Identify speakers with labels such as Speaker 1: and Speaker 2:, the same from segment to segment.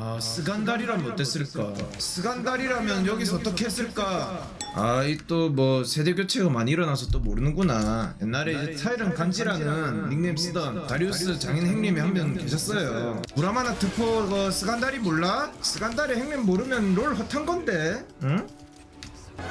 Speaker 1: 아 스간달이라면 어땠을까? 스간달이라면 여기서 어떻게 했을까? 아 이 또 뭐 세대 교체가 많이 일어나서 또 모르는구나. 옛날에 타이런 간지라는 닉네임 쓰던 다리우스 장인 행님이 한 명 계셨어요. 구라마나 트포 그 스간달이 몰라? 스간달의 행님 모르면 롤 헛한 건데 응?
Speaker 2: 싸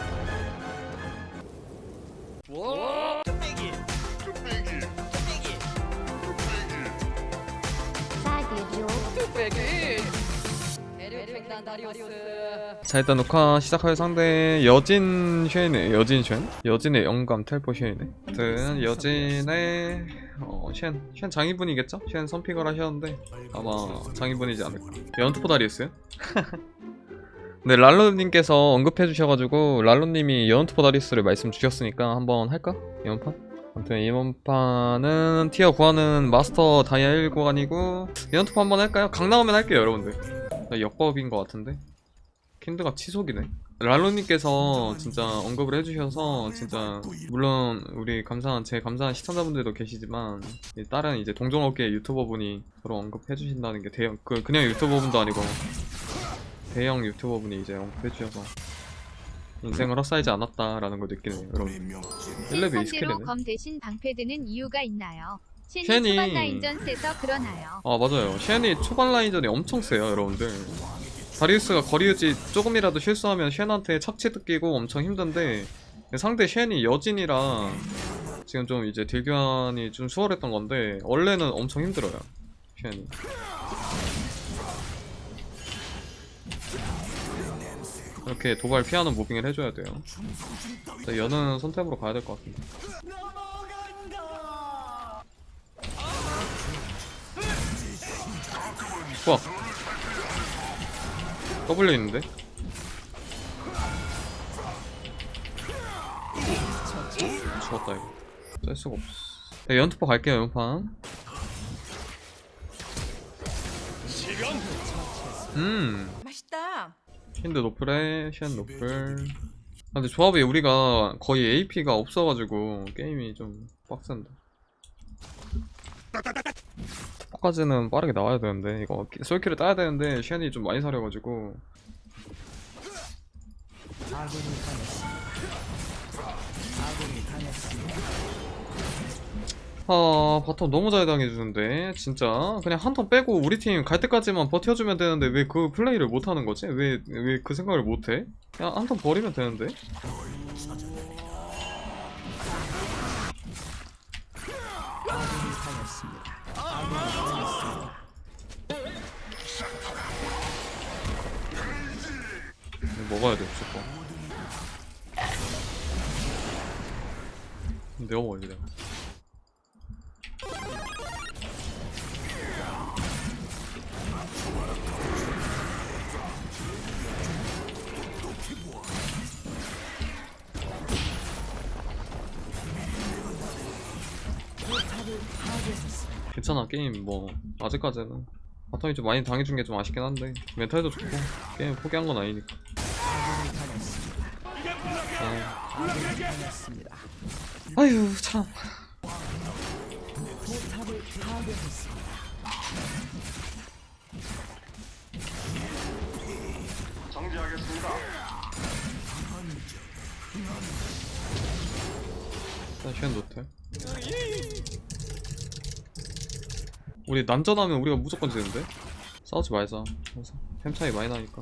Speaker 3: 자 일단 녹화 시작할 상대 여진 쉐이네 여진 쉔 여진의 영감 텔포 쉐이네 아무튼 여진의 어, 쉔, 쉔 장인분이겠죠? 쉔 선픽을 하셨는데 아마 장인분이지 않을까 연투포 다리우스요? 네 랄로님께서 언급해 주셔가지고 랄로님이 연투 포 다리우스를 말씀 주셨으니까 한번 할까? 이번 판? 아무튼 이번 판은 티어 구하는 마스터 다이아 1 구간이고 연투포 한번 할까요? 강 나오면 할게요 여러분들 역법인 것 같은데? 킨드가 치속이네. 랄로님께서 진짜 언급을 해주셔서 진짜 물론 우리 감사한 제 감사한 시청자분들도 계시지만 이 다른 이제 동종업계 유튜버분이 저를 언급해주신다는 게 대형 그 그냥 유튜버분도 아니고 대형 유튜버분이 이제 언급해주셔서 인생을 헛살지 않았다라는 걸 느끼네요 여러분. 1레벨
Speaker 2: 상대로
Speaker 3: 20킬이네.
Speaker 2: 검 대신 방패드는 이유가 있나요? 쉔이 초반 라인전 세서 그러나요?
Speaker 3: 아 맞아요. 쉔이 초반 라인전이 엄청 세요 여러분들. 다리우스가 거리 유지 조금이라도 실수하면 쉔한테 착취 뜯기고 엄청 힘든데 상대 쉔이 여진이라 지금 좀 이제 딜교환이 좀 수월했던 건데 원래는 엄청 힘들어요 쉔이 이렇게 도발 피하는 무빙을 해줘야 돼요. 자, 여는 선택으로 가야 될 것 같은데 와. W 있는데? 죽었다 이거. 짤 수가 없어. 네, 연투포 갈게요 연판. 음.
Speaker 4: 맛있다.
Speaker 3: 힌드 노플에 쉔 노플. 아, 근데 조합이 우리가 거의 AP가 없어가지고 게임이 좀 빡센다 토까지는 빠르게 나와야 되는데 이거 솔킬을 따야 되는데 쉔이 좀 많이 사려가지고 아 바텀 너무 잘 당해주는데 진짜 그냥 한 턴 빼고 우리 팀 갈 때까지만 버텨주면 되는데 왜 그 플레이를 못하는 거지? 왜 왜 그 생각을 못해? 그냥 한 턴 버리면 되는데 먹어야 돼 무조건. 내가 먹어야 돼 괜찮아 게임 뭐 아직까지는. 바텀이 좀 많이 당해준 게 좀 아쉽긴 한데 멘탈도 좋고 게임 포기한 건 아니니까. 아. 아유 참 일단 시간 노텔 우리 난전하면 우리가 무조건 지는데? 싸우지 말자 그래서 템 차이 많이 나니까.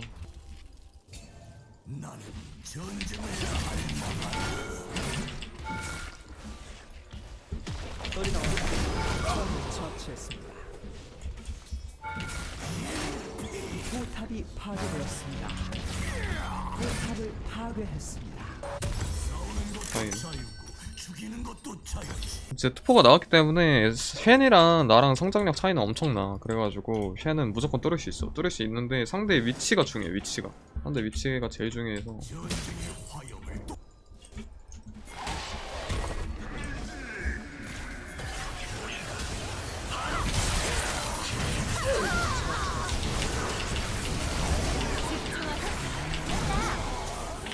Speaker 5: 포탑이 파괴되었습니다. 포탑을 파괴했습니다.
Speaker 3: 다행이네 이제 투포가 나왔기 때문에 쉔이랑 나랑 성장력 차이는 엄청나. 그래가지고 쉔은 무조건 뚫을 수 있어. 뚫을 수 있는데 상대 위치가 중요해 위치가. 상대 위치가 제일 중요해서.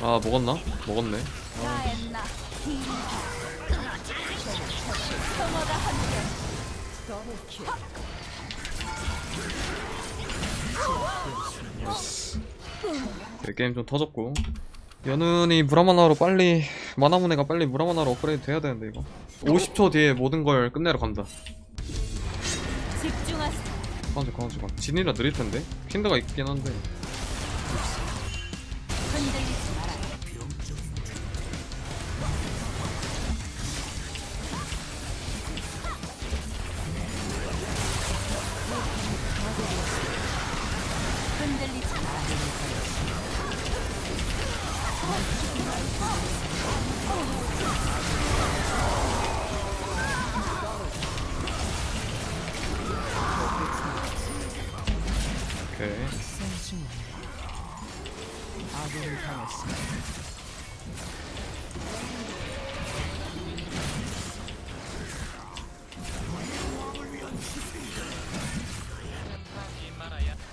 Speaker 3: 아 먹었나? 먹었네 네, 게임 좀 터졌고. 연은이 무라마나로 빨리 마나무네가 빨리 무라마나로 업그레이드 돼야 되는데 이거. 50초 뒤에 모든 걸 끝내러 간다.
Speaker 2: 집중하세요.
Speaker 3: 가만지 가만지 가 진이라 느릴 텐데? 킨드가 있긴 한데 오케이
Speaker 5: 당했습니다.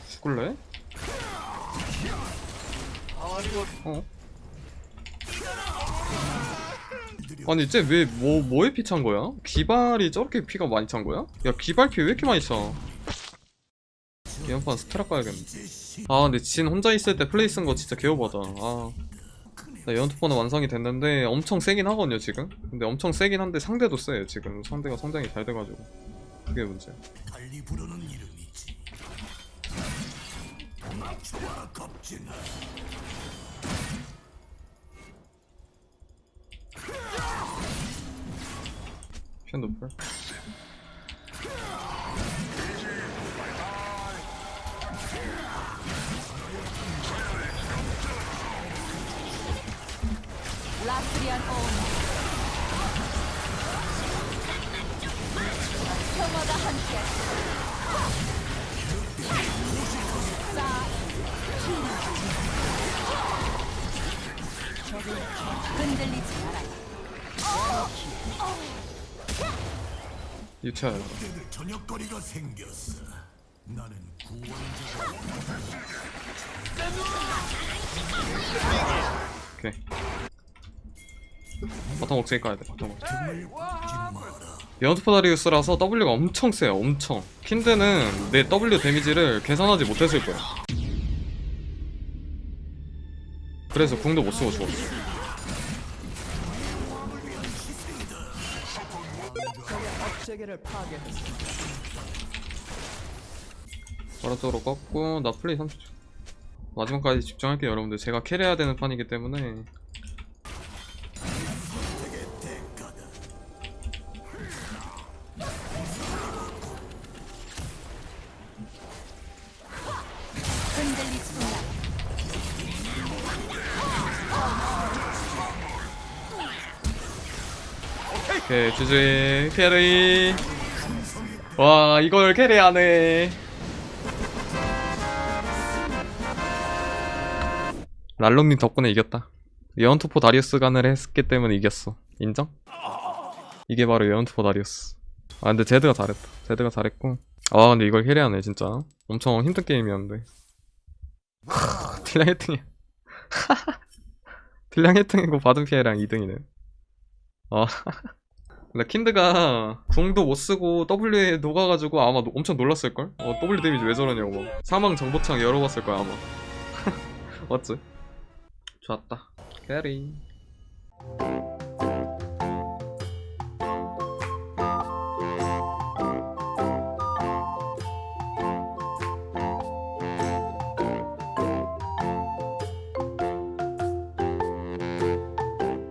Speaker 3: 죽을래? 어? 아니 쟤 왜 뭐 뭐에 피 찬 거야? 기발이 저렇게 피가 많이 찬 거야? 야 기발 피 왜 이렇게 많이 차? 이번 판 스트라 가야겠네. 아 근데 진 혼자 있을 때 플레이 쓴 거 진짜 개오바다. 아. 나 연투포는 완성이 됐는데 엄청 세긴 하거든요 지금. 근데 엄청 세긴 한데 상대도 세 지금 상대가 성장이 잘 돼가지고 그게 문제야.
Speaker 4: 달리 부
Speaker 2: 라프리안 오너. 평화가 함께. 흔들리지.
Speaker 3: 유치하야.
Speaker 4: 그대들 저녁거리가 생겼어. 나는 구원자가
Speaker 3: 오케이. 바텀 억제기 까야 돼. 바텀 억제. 연투포 다리우스라서 W가 엄청 세요. 엄청. 킨드는 내 W 데미지를 계산하지 못했을 거야. 그래서 궁도 못 쓰고 죽었어. 바로쪽으로 꺾고 나 플레이 30초. 마지막까지 집중할게요, 여러분들. 제가 캐리해야 되는 판이기 때문에 오케이 주주의 캐리. 와 이걸 캐리하네. 랄롱님 덕분에 이겼다. 예언투포 다리우스 간을 했기 때문에 이겼어. 인정? 이게 바로 예언투포 다리우스. 아 근데 제드가 잘했다. 제드가 잘했고. 아 근데 이걸 캐리하네 진짜. 엄청 힘든 게임이었는데. 딜량 1등이야. 딜량 1등이고 받은 피해량 2등이네. 아. 근데 킨드가 궁도 못 쓰고 W에 녹아가지고 아마 노- 엄청 놀랐을걸? 어, W 데미지 왜 저러냐고. 사망 정보창 열어봤을 거야, 아마. 맞지? 좋았다. 캐리.